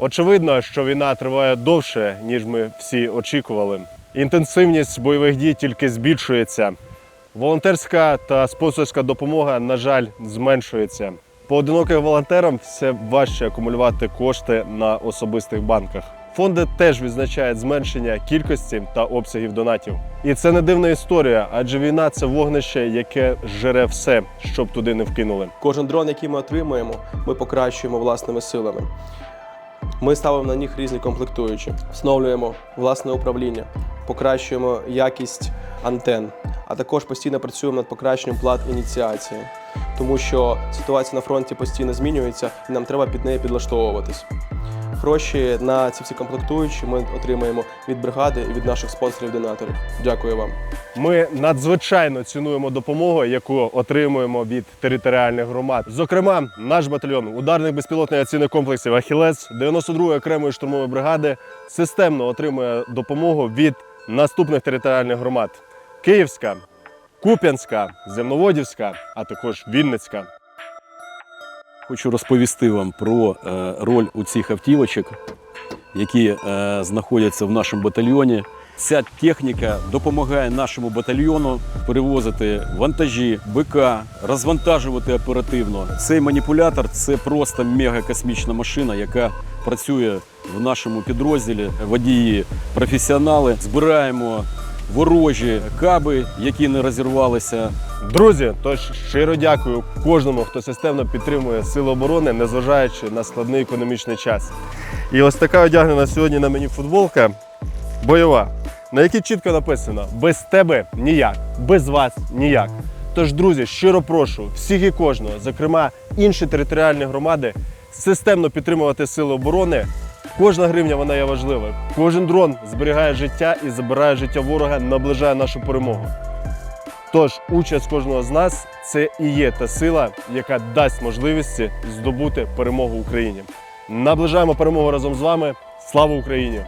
Очевидно, що війна триває довше, ніж ми всі очікували. Інтенсивність бойових дій тільки збільшується. Волонтерська та спонсорська допомога, на жаль, зменшується. Поодиноким волонтерам все важче акумулювати кошти на особистих банках. Фонди теж відзначають зменшення кількості та обсягів донатів. І це не дивна історія, адже війна це вогнище, яке жере все, щоб туди не вкинули. Кожен дрон, який ми отримуємо, ми покращуємо власними силами. Ми ставимо на них різні комплектуючі, встановлюємо власне управління, покращуємо якість антен, а також постійно працюємо над покращенням плат ініціації, тому що ситуація на фронті постійно змінюється і нам треба під неї підлаштовуватись. Гроші на ці всі комплектуючі ми отримаємо від бригади і від наших спонсорів-донаторів. Дякую вам. Ми надзвичайно цінуємо допомогу, яку отримуємо від територіальних громад. Зокрема, наш батальйон ударних безпілотних авіаційних комплексів Ахілес 92-ї окремої штурмової бригади системно отримує допомогу від наступних територіальних громад: Київська, Куп'янська, Земноводівська, а також Вінницька. Хочу розповісти вам про е, роль у цих автівочок, які е, знаходяться в нашому батальйоні. Ця техніка допомагає нашому батальйону перевозити вантажі, БК, розвантажувати оперативно. Цей маніпулятор це просто мегакосмічна машина, яка працює в нашому підрозділі. Водії професіонали. Збираємо ворожі каби, які не розірвалися. Друзі, тож щиро дякую кожному, хто системно підтримує Сили оборони, незважаючи на складний економічний час. І ось така одягнена сьогодні на мені футболка бойова, на якій чітко написано: без тебе ніяк, без вас ніяк. Тож, друзі, щиро прошу всіх і кожного, зокрема інші територіальні громади, системно підтримувати Сили оборони. Кожна гривня вона є важлива. Кожен дрон зберігає життя і забирає життя ворога, наближає нашу перемогу. Тож участь кожного з нас це і є та сила, яка дасть можливості здобути перемогу Україні. Наближаємо перемогу разом з вами. Слава Україні!